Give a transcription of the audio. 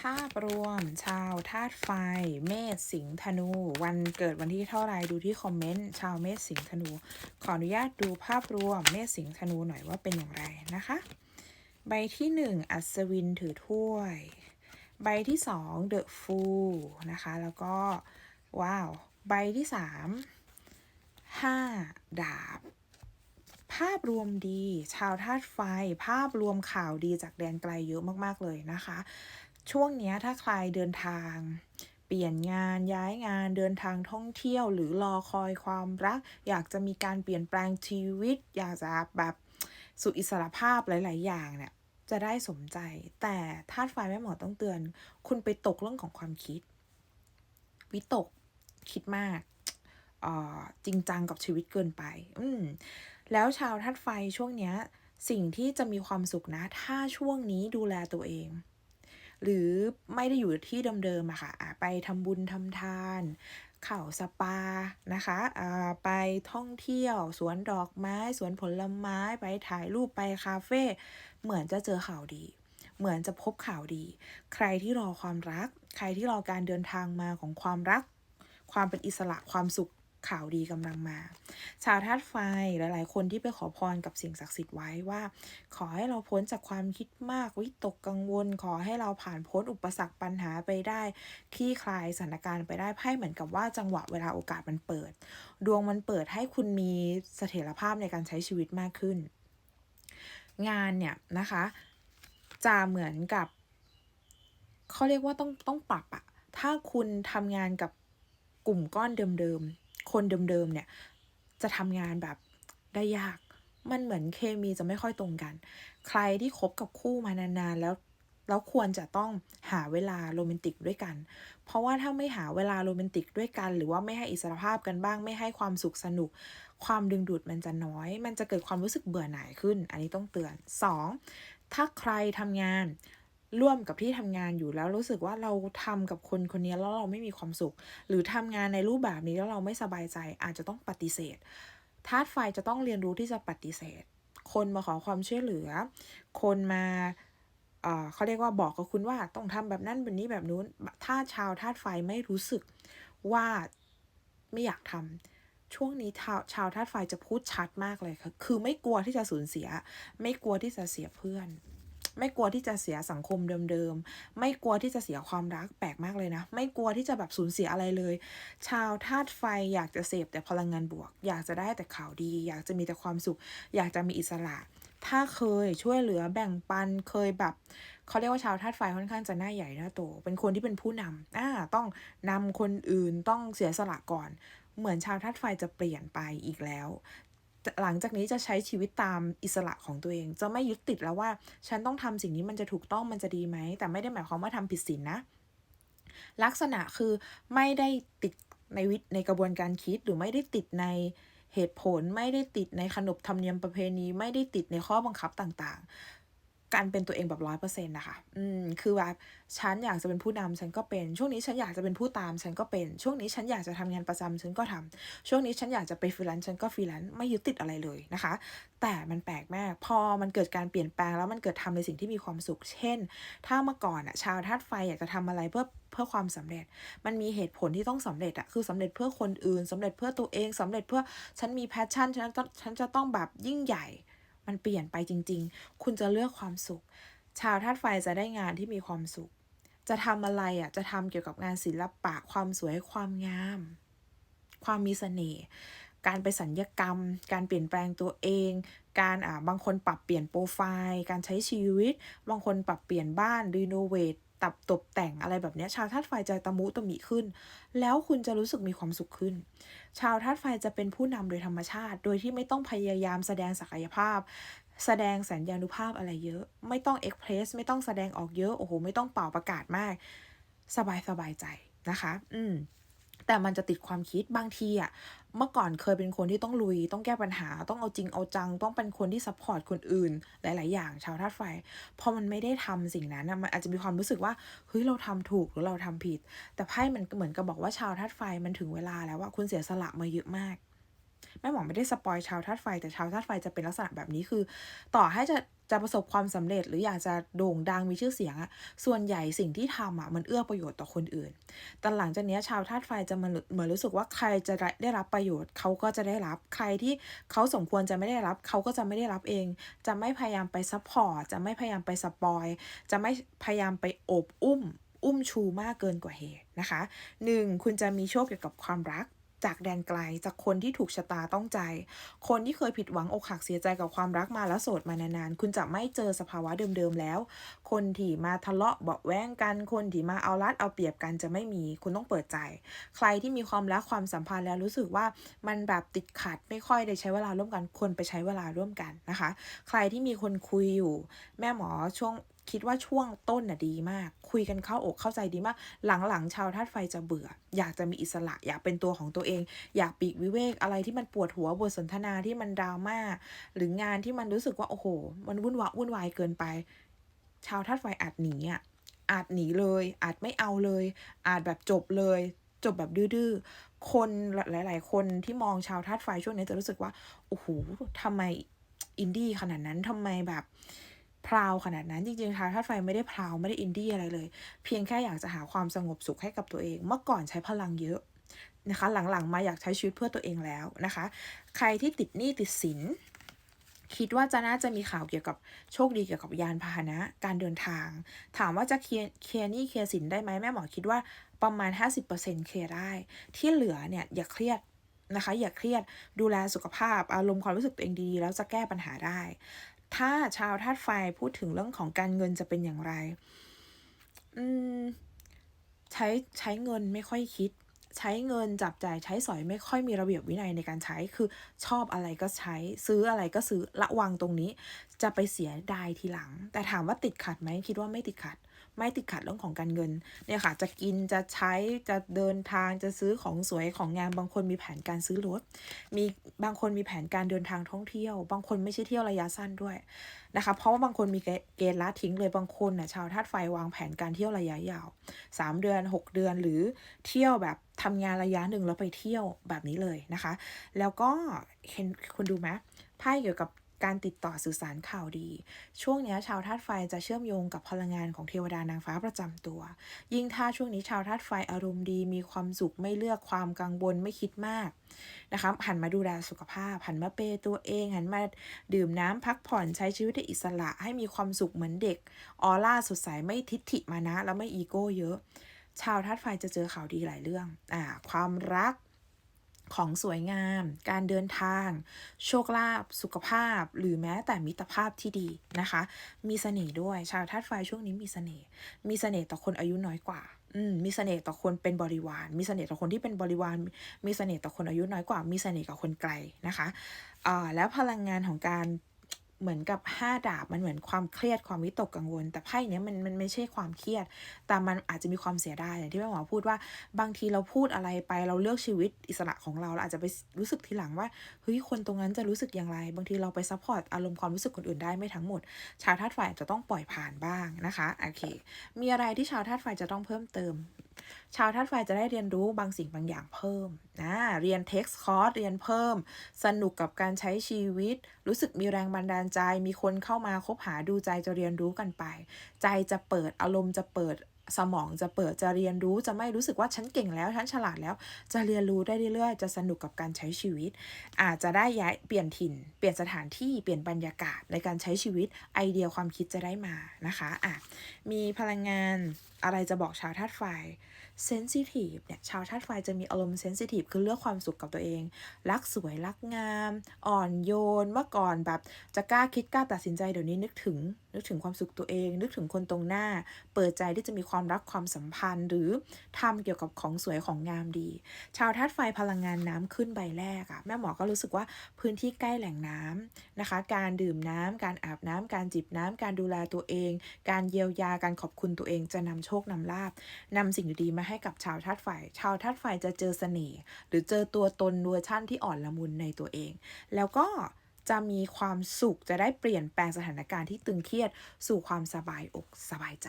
ภาพรวมชาวธาตุไฟ เมษสิงห์ธนู วันเกิดวันที่เท่าไรดูที่คอมเมนต์ชาวเมษสิงห์ธนู ขออนุญาตดูภาพรวมเมษสิงห์ธนูหน่อยว่าเป็นอย่างไรนะคะ ใบที่หนึ่งอัศวินถือถ้วย ใบที่สองเดอะฟูนะคะ แล้วก็ว้าว ใบที่สามห้าดาบภาพรวมดี ชาวธาตุไฟ ภาพรวมข่าวดีจากแดนไกลเยอะมาก ๆ เลยนะคะ ช่วงนี้ถ้าใครเดินทาง เปลี่ยนงานย้ายงานเดินทางท่องเที่ยว หรือรอคอยความรัก อยากจะมีการเปลี่ยนแปลงชีวิต อยากจะแบบสุอิสรภาพหลาย ๆ อย่างเนี่ยจะได้สมใจ แต่ธาตุไฟแม่หมอต้องเตือน คุณไปตกเรื่องของความคิด วิตกคิดมากออจริงจังกับชีวิตเกินไป อืมแล้วชาวธาตุไฟช่วงเนี้ย สิ่งที่จะมีความสุขนะ ถ้าช่วงนี้ดูแลตัวเอง หรือไม่ได้อยู่ที่เดิมๆอะค่ะอะไปทำบุญทำทานเข่าสปานะคะอ่าไปท่องเที่ยว สวนดอกไม้ สวนผลไม้ไปถ่ายรูปไปคาเฟ่เหมือนจะเจอข่าวดีเหมือนจะพบข่าวดี ใครที่รอความรัก ใครที่รอการเดินทางมาของความรัก ความเป็นอิสระความสุข ข่าวดีกำลังมา ชาวธาตุไฟหลาย ๆ คนที่ไปขอพรกับสิ่งศักดิ์สิทธิ์ไว้ว่า ขอให้เราพ้นจากความคิดมากวิตกกังวล ขอให้เราผ่านพ้นอุปสรรคปัญหาไปได้คลี่คลายสถานการณ์ไปได้ไพ่เหมือนกับว่าจังหวะเวลาโอกาสมันเปิด ดวงมันเปิดให้คุณมีเสถียรภาพในการใช้ชีวิตมากขึ้น งานเนี่ยนะคะจะเหมือนกับเขาเรียกว่าต้องต้องปรับอะถ้าคุณทำงานกับกลุ่มก้อนเดิมๆ คนเดิมๆเนี่ยจะทำงานแบบได้ยาก มันเหมือนเคมีจะไม่ค่อยตรงกัน ใครที่คบกับคู่มานานๆแล้วแล้วควรจะต้องหาเวลาโรแมนติกด้วยกัน เพราะว่าถ้าไม่หาเวลาโรแมนติกด้วยกัน หรือว่าไม่ให้อิสรภาพกันบ้าง ไม่ให้ความสุขสนุก ความดึงดูดมันจะน้อย มันจะเกิดความรู้สึกเบื่อหน่ายขึ้น อันนี้ต้องเตือน 2 ถ้าใครทำงาน ร่วมกับที่ทำงานอยู่แล้วรู้สึกว่าเราทำกับคนคนนี้แล้วเราไม่มีความสุข หรือทำงานในรูปแบบนี้แล้วเราไม่สบายใจอาจจะต้องปฏิเสธธาตุไฟจะต้องเรียนรู้ที่จะปฏิเสธ คนมาขอความช่วยเหลือ คนมาเขาเรียกว่าบอกกับคุณว่าต้องทำแบบนั้นแบบนี้แบบนู้น ถ้าชาวธาตุไฟไม่รู้สึกว่าไม่อยากทำช่วงนี้ชาวชาวธาตุไฟจะพูดชัดมากเลยค่ะ คือไม่กลัวที่จะสูญเสีย ไม่กลัวที่จะเสียเพื่อน ไม่กลัวที่จะเสียสังคมเดิมๆ ไม่กลัวที่จะเสียความรักแปลกมากเลยนะ ไม่กลัวที่จะแบบสูญเสียอะไรเลย ชาวธาตุไฟอยากจะเสพแต่พลังงานบวก อยากจะได้แต่ข่าวดี อยากจะมีแต่ความสุข อยากจะมีอิสระ ถ้าเคยช่วยเหลือแบ่งปันเคยแบบเขาเรียกว่าชาวธาตุไฟค่อนข้างจะหน้าใหญ่หน้าโต เป็นคนที่เป็นผู้นำอาต้องนำคนอื่นต้องเสียสละก่อนเหมือนชาวธาตุไฟจะเปลี่ยนไปอีกแล้ว หลังจากนี้จะใช้ชีวิตตามอิสระของตัวเอง จะไม่ยึดติดแล้วว่า ฉันต้องทำสิ่งนี้มันจะถูกต้องมันจะดีไหม แต่ไม่ได้หมายความว่าทำผิดศีลนะ ลักษณะคือไม่ได้ติดในวิในกระบวนการคิดหรือไม่ได้ติดในเหตุผล ไม่ได้ติดในขนบธรรมเนียมประเพณี ไม่ได้ติดในข้อบังคับต่างๆ การเป็นตัวเองแบบ100%น่ะคะ อืม คือแบบฉันอยากจะเป็นผู้นำฉันก็เป็น ช่วงนี้ฉันอยากจะเป็นผู้ตามฉันก็เป็น ช่วงนี้ฉันอยากจะทำงานประจำฉันก็ทำช่วงนี้ฉันอยากจะไป freelance ฉันก็ freelance ไม่ยึดติดอะไรเลยนะคะ แต่มันแปลกมาก พอมันเกิดการเปลี่ยนแปลงแล้วมันเกิดทำในสิ่งที่มีความสุข เช่น ถ้าเมื่อก่อนน่ะชาวธาตุไฟอยากจะทำอะไรเพื่อเพื่อความสำเร็จ มันมีเหตุผลที่ต้องสำเร็จอะคือสำเร็จเพื่อคนอื่นสำเร็จเพื่อตัวเองสำเร็จเพื่อฉันมี passion ฉันต้องฉันจะต้องแบบยิ่งใหญ่ มันเปลี่ยนไปจริง ๆ คุณจะเลือกความสุข ชาวธาตุไฟจะได้งานที่มีความสุข จะทำอะไรอะ จะทำเกี่ยวกับงานศิลปะ ความสวย ความงาม ความมีเสน่ห์ การไปสัญญกรรม การเปลี่ยนแปลงตัวเอง การอ่าบางคนปรับเปลี่ยนโปรไฟล์ การใช้ชีวิต บางคนปรับเปลี่ยนบ้าน รีโนเวท ตับตกแต่งอะไรแบบนี้ชาวธาตุไฟจะตะมุตะมิขึ้น แล้วคุณจะรู้สึกมีความสุขขึ้น ชาวธาตุไฟจะเป็นผู้นำโดยธรรมชาติ โดยที่ไม่ต้องพยายามแสดงศักยภาพ แสดงสัญญาณุภาพอะไรเยอะ ไม่ต้องเอ็กเพรสไม่ต้องแสดงออกเยอะโอ้โหไม่ต้องเป่าประกาศมาก สบายสบายใจนะคะ อืม แต่มันจะติดความคิดบางทีอะเมื่อก่อนเคยเป็นคนที่ต้องลุย ต้องแก้ปัญหา ต้องเอาจริงเอาจัง ต้องเป็นคนที่ซัปพอร์ตคนอื่น หลาย ๆ อย่างชาวธาตุไฟ พอมันไม่ได้ทำสิ่งนั้นนะมันอาจจะมีความรู้สึกว่า เฮ้ย เราทำถูกหรือเราทำผิด แต่ไพ่มันเหมือนกับบอกว่าชาวธาตุไฟมันถึงเวลาแล้วอะคุณเสียสละมาเยอะมาก แม่หมอไม่ได้สปอยชาวธาตุไฟ แต่ชาวธาตุไฟจะเป็นลักษณะแบบนี้คือ ต่อให้จะ จะประสบความสำเร็จหรืออยากจะโด่งดังมีชื่อเสียงอะส่วนใหญ่สิ่งที่ทำอะมันเอื้อประโยชน์ต่อคนอื่น แต่หลังจากนี้ชาวธาตุไฟจะมาเหมือนรู้สึกว่าใครจะได้ได้รับประโยชน์เขาก็จะได้รับ ใครที่เขาสมควรจะไม่ได้รับเขาก็จะไม่ได้รับเอง จะไม่พยายามไปซัพพอร์ตจะไม่พยายามไปสปอย จะไม่พยายามไปโอบอุ้ม อุ้มชูมากเกินกว่าเหตุนะคะ 1. คุณจะมีโชคเกี่ยวกับความรัก จากแดนไกลจากคนที่ถูกชะตาต้องใจ คนที่เคยผิดหวังอกหักเสียใจกับความรักมาแล้วโสดมานานๆ คุณจะไม่เจอสภาวะเดิมๆแล้ว คนที่มาทะเลาะเบาแว้งกัน คนที่มาเอารัดเอาเปรียบกันจะไม่มี คุณต้องเปิดใจ ใครที่มีความรักความสัมพันธ์แล้วรู้สึกว่ามันแบบติดขัดไม่ค่อยได้ใช้เวลาร่วมกันควรไปใช้เวลาร่วมกันนะคะ ใครที่มีคนคุยอยู่ แม่หมอช่วง คิดว่าช่วงต้นน่ะดีมาก คุยกันเข้าอกเข้าใจดีมาก หลังๆ ชาวธาตุไฟจะเบื่อ อยากจะมีอิสระ อยากเป็นตัวของตัวเอง อยากปีกวิเวกอะไรที่มันปวดหัวบทสนทนาที่มันดราม่าหรืองานที่มันรู้สึกว่าโอ้โห มันวุ่นวายวุ่นวายเกินไป ชาวธาตุไฟอาจหนีอะอาจหนีเลย อาจไม่เอาเลย อาจแบบจบเลย จบแบบดื้อๆคนหลาย ๆ คนที่มองชาวธาตุไฟช่วงนี้จะรู้สึกว่าโอ้โหทำไมอินดี้ขนาดนั้นทำไมแบบ พราวขนาดนั้นจริงๆชาวธาตุไฟไม่ได้พราวไม่ได้อินดี้อะไรเลย เพียงแค่อยากจะหาความสงบสุขให้กับตัวเอง เมื่อก่อนใช้พลังเยอะนะคะ หลังๆมาอยากใช้ชีวิตเพื่อตัวเองแล้วนะคะ ใครที่ติดหนี้ติดสินคิดว่าจะน่าจะมีข่าวเกี่ยวกับโชคดีเกี่ยวกับยานพาหนะ การเดินทาง ถามว่าจะเคลียร์เคลียร์หนี้เคลียร์สินได้ไหมแม่หมอคิดว่าประมาณ 50%เคลียร์ได้ ที่เหลือเนี่ยอย่าเครียดนะคะ อย่าเครียดดูแลสุขภาพอารมณ์ความรู้สึกตัวเองดีๆ แล้วจะแก้ปัญหาได้ ถ้าชาวธาตุไฟพูดถึงเรื่องของการเงินจะเป็นอย่างไร อืม ใช้ใช้เงินไม่ค่อยคิด ใช้เงินจับจ่ายใช้สอยไม่ค่อยมีระเบียบวินัยในการใช้ คือชอบอะไรก็ใช้ ซื้ออะไรก็ซื้อระวังตรงนี้ จะไปเสียดายทีหลัง แต่ถามว่าติดขัดไหมคิดว่าไม่ติดขัด ไม่ติดขัดเรื่องของการเงินเนี่ยค่ะ จะกินจะใช้จะเดินทางจะซื้อของสวยของงามบางคนมีแผนการซื้อรถมีบางคนมีแผนการเดินทางท่องเที่ยว บางคนไม่ใช่เที่ยวระยะสั้นด้วยนะคะเพราะว่าบางคนมีเกณฑ์ละทิ้งเลยบางคนน่ะชาวธาตุไฟวางแผนการเที่ยวระยะยาว 3 เดือน 6 เดือนหรือเที่ยวแบบทำงานระยะหนึ่งแล้วไปเที่ยวแบบนี้เลยนะคะ แล้วก็เห็นคุณดูไหมไพ่เกี่ยวกับ การติดต่อสื่อสารข่าวดี ช่วงนี้ชาวธาตุไฟจะเชื่อมโยงกับพลังงานของเทวดานางฟ้าประจำตัว ยิ่งถ้าช่วงนี้ชาวธาตุไฟอารมณ์ดี มีความสุขไม่เลือกความกังวลไม่คิดมากนะคะหันมาดูแลสุขภาพ หันมาเปตัวเอง หันมาดื่มน้ำพักผ่อนใช้ชีวิตได้อิสระให้มีความสุขเหมือนเด็ก ออร่าสดใสไม่ทิฐิมานะ แล้วไม่อีโก้เยอะ ชาวธาตุไฟจะเจอข่าวดีหลายเรื่องอ่าความรัก ของสวยงาม การเดินทาง โชคลาภสุขภาพ หรือแม้แต่มิตรภาพที่ดีนะคะ มีเสน่ห์ด้วย ชาวธาตุไฟช่วงนี้มีเสน่ห์มีเสน่ห์ต่อคนอายุน้อยกว่าอืมมีเสน่ห์ต่อคนเป็นบริวาร มีเสน่ห์ต่อคนที่เป็นบริวาร มีเสน่ห์ต่อคนอายุน้อยกว่า มีเสน่ห์กับคนไกลนะคะอ่าแล้วพลังงานของการ เหมือนกับห้าดาบมันเหมือนความเครียดความวิตกกังวล แต่ไพ่เนี้ยมันมันไม่ใช่ความเครียด แต่มันอาจจะมีความเสียดายอย่างที่แม่หมอพูดว่าบางทีเราพูดอะไรไปเราเลือกชีวิตอิสระของเราเราอาจจะไปรู้สึกทีหลังว่าเฮ้ยคนตรงนั้นจะรู้สึกอย่างไร บางทีเราไปซัพพอร์ตอารมณ์ความรู้สึกคนอื่นได้ไม่ทั้งหมด ชาวธาตุไฟจะต้องปล่อยผ่านบ้างนะคะโอเค มีอะไรที่ชาวธาตุไฟจะต้องเพิ่มเติม ชาวธาตุไฟจะได้เรียนรู้บางสิ่งบางอย่างเพิ่มนะเรียนเท็กซ์คอร์สเรียนเพิ่ม สนุกกับการใช้ชีวิต รู้สึกมีแรงบันดาลใจ มีคนเข้ามาคบหาดูใจจะเรียนรู้กันไป ใจจะเปิดอารมณ์จะเปิด สมองจะเปิดจะเรียนรู้จะไม่รู้สึกว่าฉันเก่งแล้วฉันฉลาดแล้ว จะเรียนรู้ได้เรื่อยๆ จะสนุกกับการใช้ชีวิต อาจจะได้ย้ายเปลี่ยนถิ่น เปลี่ยนสถานที่เปลี่ยนบรรยากาศในการใช้ชีวิตไอเดียความคิดจะได้มานะคะอะมีพลังงานอะไรจะบอกชาวธาตุไฟเซนซิทีฟเนี่ยชาวธาตุไฟจะมีอารมณ์เซนซิทีฟคือเลือกความสุขกับตัวเอง รักสวยรักงาม อ่อนโยนเมื่อก่อนแบบจะกล้าคิดกล้าตัดสินใจเดี๋ยวนี้นึกถึง นึกถึงความสุขตัวเอง นึกถึงคนตรงหน้า เปิดใจที่จะมีความรักความสัมพันธ์ หรือทำเกี่ยวกับของสวยของงามดี ชาวธาตุไฟพลังงานน้ำขึ้นใบแรกอะแม่หมอก็รู้สึกว่าพื้นที่ใกล้แหล่งน้ำนะคะ การดื่มน้ำการอาบน้ำการจิบน้ำการดูแลตัวเอง การเยียวยาการขอบคุณตัวเองจะนำโชคนำลาบนำสิ่งดีๆมาให้กับชาวธาตุไฟชาวธาตุไฟจะเจอเสน่ห์หรือเจอตัวตนเวอร์ชั่นที่อ่อนละมุนในตัวเอง แล้วก็ จะมีความสุขจะได้เปลี่ยนแปลงสถานการณ์ที่ตึงเครียดสู่ความสบายอกสบายใจ